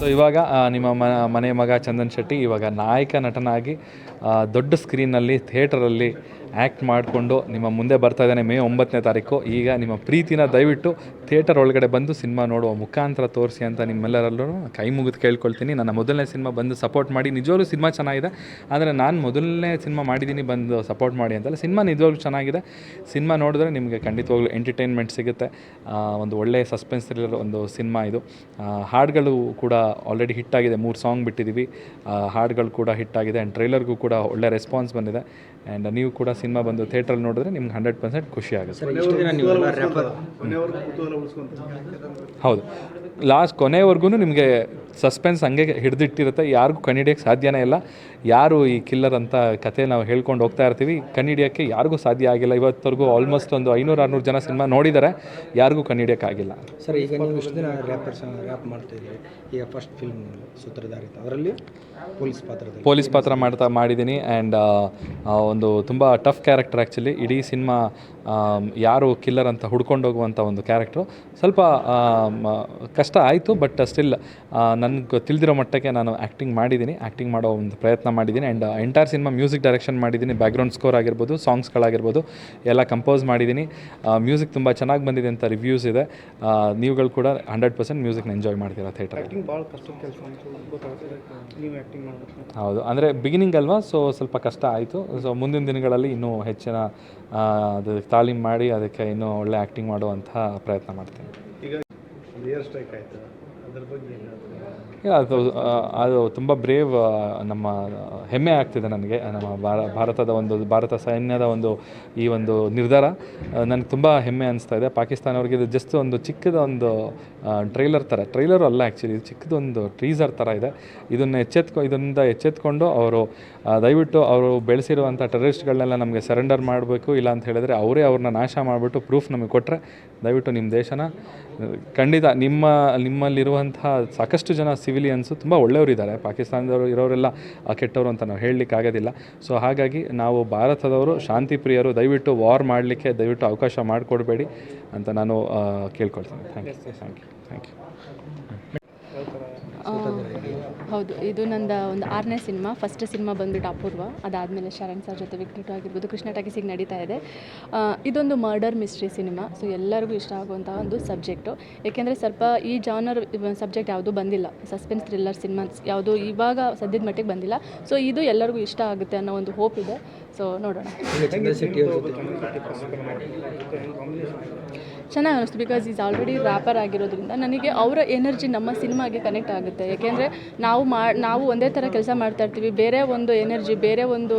So ಇವಾಗ ನಿಮ್ಮ ಮನೆ ಮಗ ಚಂದನ್ ಶೆಟ್ಟಿ ಇವಾಗ ನಾಯಕ ನಟನಾಗಿ ದೊಡ್ಡ ಸ್ಕ್ರೀನಲ್ಲಿ ಥಿಯೇಟರಲ್ಲಿ ಆ್ಯಕ್ಟ್ ಮಾಡಿಕೊಂಡು ನಿಮ್ಮ ಮುಂದೆ ಬರ್ತಾ ಇದ್ದಾನೆ ಮೇ ಒಂಬತ್ತನೇ ತಾರೀಕು. ಈಗ ನಿಮ್ಮ ಪ್ರೀತಿನ ದಯವಿಟ್ಟು ಥಿಯೇಟರ್ ಒಳಗಡೆ ಬಂದು ಸಿನಿಮಾ ನೋಡುವ ಮುಖಾಂತರ ತೋರಿಸಿ ಅಂತ ನಿಮ್ಮೆಲ್ಲರಲ್ಲೂ ಕೈ ಮುಗಿದು ಕೇಳ್ಕೊಳ್ತೀನಿ. ನನ್ನ ಮೊದಲನೇ ಸಿನಿಮಾ ಬಂದು ಸಪೋರ್ಟ್ ಮಾಡಿ. ನಿಜವಾಗ್ಲೂ ಸಿನಿಮಾ ಚೆನ್ನಾಗಿದೆ. ಆದರೆ ನಾನು ಮೊದಲನೇ ಸಿನಿಮಾ ಮಾಡಿದ್ದೀನಿ, ಬಂದು ಸಪೋರ್ಟ್ ಮಾಡಿ ಅಂತಲ್ಲ. ಸಿನಿಮಾ ನಿಜವಾಗ್ಲೂ ಚೆನ್ನಾಗಿದೆ. ಸಿನಿಮಾ ನೋಡಿದ್ರೆ ನಿಮಗೆ ಖಂಡಿತವಾಗ್ಲೂ ಎಂಟರ್ಟೈನ್ಮೆಂಟ್ ಸಿಗುತ್ತೆ. ಒಂದು ಒಳ್ಳೆಯ ಸಸ್ಪೆನ್ಸ್ ಥ್ರಿಲ್ಲರ್ ಒಂದು ಸಿನಿಮಾ ಇದು. ಹಾಡುಗಳು ಕೂಡ ಆಲ್ರೆಡಿ ಹಿಟ್ ಆಗಿದೆ. ಮೂರು ಸಾಂಗ್ ಬಿಟ್ಟಿದ್ದೀವಿ. ಹಾಡುಗಳು ಕೂಡ ಹಿಟ್ ಆಗಿದೆ. ಆ್ಯಂಡ್ ಟ್ರೈಲರ್ಗೂ ಕೂಡ ಒಳ್ಳೆ ರೆಸ್ಪಾನ್ಸ್ ಬಂದಿದೆ. ಆ್ಯಂಡ್ ನೀವು ಕೂಡ ಸಿನಿಮಾ ಬಂದು ಥಿಯೇಟ್ರಲ್ಲಿ ನೋಡಿದ್ರೆ ನಿಮ್ಗೆ ಹಂಡ್ರೆಡ್ ಪರ್ಸೆಂಟ್ ಖುಷಿ ಆಗುತ್ತೆ. ಸರ್ ಇಷ್ಟು ದಿನ ನೀವೆಲ್ಲ ರ್ಯಾಪರ್ ಹೌದು. ಲಾಸ್ಟ್ ಕೊನೆವರೆಗೂ ನಿಮಗೆ ಸಸ್ಪೆನ್ಸ್ ಹಂಗೆ ಹಿಡಿದಿಟ್ಟಿರುತ್ತೆ. ಯಾರಿಗೂ ಕಂಡಿಡಿಯೋಕ್ಕೆ ಸಾಧ್ಯನೇ ಇಲ್ಲ. ಯಾರು ಈ ಕಿಲ್ಲರ್ ಅಂತ ಕತೆ ನಾವು ಹೇಳ್ಕೊಂಡು ಹೋಗ್ತಾ ಇರ್ತೀವಿ. ಕಣ್ಣಿಡಿಯೋಕ್ಕೆ ಯಾರಿಗೂ ಸಾಧ್ಯ ಆಗಿಲ್ಲ. ಇವತ್ತವರೆಗೂ ಆಲ್ಮೋಸ್ಟ್ ಒಂದು ಐನೂರು ಆರುನೂರು ಜನ ಸಿನಿಮಾ ನೋಡಿದ್ದಾರೆ. ಯಾರಿಗೂ ಕಂಡಿಡಿಯೋಕ್ಕಾಗಿಲ್ಲ ಸರ್ ಈಗ ನೀವು ಇಷ್ಟು ದಿನ ರ್ಯಾಪರ್ಸ್ ರ್ಯಾಪ್ ಮಾಡ್ತಿದ್ದೀವಿ ಈಗ ಫಸ್ಟ್ ಫಿಲ್ಮ್ ಸೂತ್ರಧಾರಿತ ಅದರಲ್ಲಿ ಪೊಲೀಸ್ ಪಾತ್ರ ಪೊಲೀಸ್ ಪಾತ್ರ ಮಾಡ್ತಾ ಮಾಡಿದ್ದೀನಿ. ಆ್ಯಂಡ್ ಒಂದು ತುಂಬ ಟಫ್ ಕ್ಯಾರೆಕ್ಟರ್ ಆ್ಯಕ್ಚುಲಿ ಇಡೀ ಸಿನಿಮಾ ಯಾರು ಕಿಲ್ಲರ್ ಅಂತ ಹುಡ್ಕೊಂಡು ಹೋಗುವಂಥ ಒಂದು ಕ್ಯಾರೆಕ್ಟ್ರು ಸ್ವಲ್ಪ ಕಷ್ಟ ಆಯಿತು ಬಟ್ ಸ್ಟಿಲ್ ನನಗೆ ತಿಳಿದಿರೋ ಮಟ್ಟಕ್ಕೆ ನಾನು ಆ್ಯಕ್ಟಿಂಗ್ ಮಾಡಿದ್ದೀನಿ ಆ್ಯಕ್ಟಿಂಗ್ ಮಾಡೋ ಒಂದು ಪ್ರಯತ್ನ ಮಾಡಿದ್ದೀನಿ and entire cinema music direction ಮಾಡಿದ್ದೀನಿ ಬ್ಯಾಕ್ಗ್ರೌಂಡ್ ಸ್ಕೋರ್ ಆಗಿರ್ಬೋದು ಸಾಂಗ್ಸ್ಗಳಾಗಿರ್ಬೋದು ಎಲ್ಲ ಕಂಪೋಸ್ ಮಾಡಿದ್ದೀನಿ ಮ್ಯೂಸಿಕ್ ತುಂಬ ಚೆನ್ನಾಗಿ ಬಂದಿದೆ ಅಂತ ರಿವ್ಯೂಸ್ ಇದೆ. ನೀವುಗಳು ಕೂಡ ಹಂಡ್ರೆಡ್ ಪರ್ಸೆಂಟ್ ಮ್ಯೂಸಿಕ್ನ ಎಂಜಾಯ್ ಮಾಡ್ತೀರಾ ಥಿಯೇಟರ್ ಹೌದು. ಅಂದರೆ ಬಿಗಿನಿಂಗ್ ಅಲ್ವಾ? ಸೊ ಸ್ವಲ್ಪ ಕಷ್ಟ ಆಯಿತು. ಸೊ ಮುಂದಿನ ದಿನಗಳಲ್ಲಿ ಇನ್ನೂ ಹೆಚ್ಚಿನ ಅದು ತಾಲೀಮ್ ಮಾಡಿ ಅದಕ್ಕೆ ಇನ್ನೂ ಒಳ್ಳೆ ಆ್ಯಕ್ಟಿಂಗ್ ಮಾಡುವಂಥ ಪ್ರಯತ್ನ ಮಾಡ್ತೀನಿ. ಸ್ಟ್ರೈಕ್ ಆಯಿತು ಅದ್ರ ಬಗ್ಗೆ? ಅದು ಅದು ತುಂಬ ಬ್ರೇವ್ ನಮ್ಮ ಹೆಮ್ಮೆ ಆಗ್ತಿದೆ ನನಗೆ ನಮ್ಮ ಭಾರ, ಭಾರತದ ಒಂದು, ಭಾರತ ಸೈನ್ಯದ ಒಂದು, ಈ ಒಂದು ನಿರ್ಧಾರ. ನನಗೆ ತುಂಬ ಹೆಮ್ಮೆ ಅನಿಸ್ತಾ ಇದೆ. ಪಾಕಿಸ್ತಾನವ್ರಿಗೆ ಇದು ಜಸ್ಟ್ ಒಂದು ಚಿಕ್ಕದ ಒಂದು ಟ್ರೈಲರ್ ಥರ ಟ್ರೈಲರು ಅಲ್ಲ ಆ್ಯಕ್ಚುಲಿ ಇದು ಚಿಕ್ಕದೊಂದು ಟ್ರೀಸರ್ ಥರ ಇದೆ. ಇದನ್ನು ಎಚ್ಚೆತ್ಕೊ ಇದರಿಂದ ಎಚ್ಚೆತ್ಕೊಂಡು ಅವರು ದಯವಿಟ್ಟು ಅವರು ಬೆಳೆಸಿರುವಂಥ ಟೆರರಿಸ್ಟ್ಗಳನ್ನೆಲ್ಲ ನಮಗೆ ಸರೆಂಡರ್ ಮಾಡಬೇಕು. ಇಲ್ಲ ಅಂತ ಹೇಳಿದ್ರೆ ಅವರೇ ಅವ್ರನ್ನ ನಾಶ ಮಾಡಿಬಿಟ್ಟು ಪ್ರೂಫ್ ನಮಗೆ ಕೊಟ್ಟರೆ ದಯವಿಟ್ಟು ನಿಮ್ಮ ದೇಶನ ಖಂಡಿತ ನಿಮ್ಮ ನಿಮ್ಮಲ್ಲಿರುವಂತಹ ಸಾಕಷ್ಟು ಜನ ಸಿವಿಲಿಯನ್ಸು ತುಂಬ ಒಳ್ಳೆಯವರಿದ್ದಾರೆ ಪಾಕಿಸ್ತಾನದವರು ಇರೋರೆಲ್ಲ ಕೆಟ್ಟವರು ಅಂತ ನಾವು ಹೇಳಲಿಕ್ಕಾಗೋದಿಲ್ಲ ಸೊ ಹಾಗಾಗಿ ನಾವು ಭಾರತದವರು ಶಾಂತಿ ಪ್ರಿಯರು ದಯವಿಟ್ಟು ವಾರ್ ಮಾಡಲಿಕ್ಕೆ ದಯವಿಟ್ಟು ಅವಕಾಶ ಮಾಡಿಕೊಡಬೇಡಿ ಅಂತ ನಾನು ಕೇಳ್ಕೊಳ್ತೇನೆ. Thank you thank you thank you ಹೌದು, ಇದು ನಂದು ಒಂದು ಆರನೇ ಸಿನಿಮಾ. ಫಸ್ಟ್ ಸಿನಿಮಾ ಬಂದ್ಬಿಟ್ಟು ಅಪೂರ್ವ ಅದಾದಮೇಲೆ ಶರಣ್ ಸರ್ ಜೊತೆ ವಿಕ್ಟರ್ ಆಗಿರ್ಬೋದು, ಕೃಷ್ಣ ಟಾಕೀಸಿಗೆ ನಡೀತಾ ಇದೆ. ಇದೊಂದು ಮರ್ಡರ್ ಮಿಸ್ಟ್ರಿ ಸಿನಿಮಾ. ಸೊ, ಎಲ್ಲರಿಗೂ ಇಷ್ಟ ಆಗುವಂತಹ ಒಂದು ಸಬ್ಜೆಕ್ಟು. ಏಕೆಂದರೆ ಸ್ವಲ್ಪ ಈ ಜಾನರ್ ಸಬ್ಜೆಕ್ಟ್ ಯಾವುದೂ ಬಂದಿಲ್ಲ. ಸಸ್ಪೆನ್ಸ್ ಥ್ರಿಲ್ಲರ್ ಸಿನಿಮಾಸ್ ಯಾವುದು ಇವಾಗ ಸದ್ಯದ ಮಟ್ಟಿಗೆ ಬಂದಿಲ್ಲ. ಸೊ, ಇದು ಎಲ್ಲರಿಗೂ ಇಷ್ಟ ಆಗುತ್ತೆ ಅನ್ನೋ ಒಂದು ಹೋಪ್ ಇದೆ. ಸೊ, ನೋಡೋಣ. ಚೆನ್ನಾಗಿ ಅನಿಸ್ತು ಬಿಕಾಸ್ ಈಸ್ ಆಲ್ರೆಡಿ ರ್ಯಾಪರ್ ಆಗಿರೋದ್ರಿಂದ ನನಗೆ ಅವರ ಎನರ್ಜಿ ನಮ್ಮ ಸಿನಿಮಾಗೆ ಕನೆಕ್ಟ್ ಆಗುತ್ತೆ. ಯಾಕೆಂದರೆ ನಾವು ಮಾ, ನಾವು ಒಂದೇ ಥರ ಕೆಲಸ ಮಾಡ್ತಾ ಇರ್ತೀವಿ. ಬೇರೆ ಒಂದು ಎನರ್ಜಿ, ಬೇರೆ ಒಂದು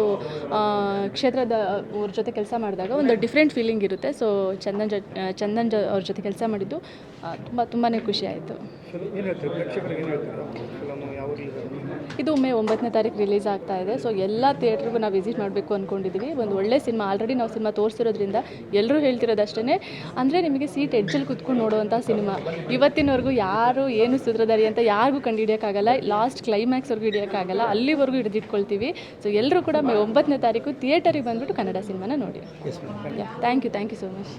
ಕ್ಷೇತ್ರದ ಅವ್ರ ಜೊತೆ ಕೆಲಸ ಮಾಡಿದಾಗ ಒಂದು ಡಿಫ್ರೆಂಟ್ ಫೀಲಿಂಗ್ ಇರುತ್ತೆ. ಸೊ, ಚಂದನ್ ಜೊ, ಚಂದನ್ ಜ, ಅವ್ರ ಜೊತೆ ಕೆಲಸ ಮಾಡಿದ್ದು ತುಂಬ ತುಂಬಾ ಖುಷಿ ಆಯಿತು. ಇದು ಮೇ ಒಂಬತ್ತನೇ ತಾರೀಕು ರಿಲೀಸ್ ಆಗ್ತಾ ಇದೆ. ಸೊ, ಎಲ್ಲ ಥಿಯೇಟ್ರಿಗೂ ನಾವು ವಿಸಿಟ್ ಮಾಡಬೇಕು ಅಂದ್ಕೊಂಡಿದ್ದೀವಿ ಒಂದು ಒಳ್ಳೆ ಸಿನಿಮಾ, ಆಲ್ರೆಡಿ ನಾವು ಸಿನಿಮಾ ತೋರಿಸಿರೋದ್ರಿಂದ ಎಲ್ಲರೂ ಹೇಳ್ತಿರೋದಷ್ಟೇ ಅಂದರೆ ನಿಮಗೆ ಸೀಟ್ ಎಡ್ಜಲ್ಲಿ ಕುತ್ಕೊಂಡು ನೋಡುವಂಥ ಸಿನಿಮಾ. ಇವತ್ತಿನವರೆಗೂ ಯಾರು ಏನು ಸೂತ್ರಧಾರಿ ಅಂತ ಯಾರಿಗೂ ಕಂಡುಹಿಡಿಯೋಕ್ಕಾಗಲ್ಲ ಲಾಸ್ಟ್ ಕ್ಲೈಮ್ಯಾಕ್ಸ್ವರೆಗೂ ಹಿಡಿಯೋಕ್ಕಾಗಲ್ಲ ಅಲ್ಲಿವರೆಗೂ ಹಿಡಿದಿಟ್ಕೊಳ್ತೀವಿ. ಸೊ ಎಲ್ಲರೂ ಕೂಡ ಮೇ ಒಂಬತ್ತನೇ ತಾರೀಕು ಥಿಯೇಟರಿಗೆ ಬಂದುಬಿಟ್ಟು ಕನ್ನಡ ಸಿನಿಮಾನ ನೋಡಿ. Thank you thank you so much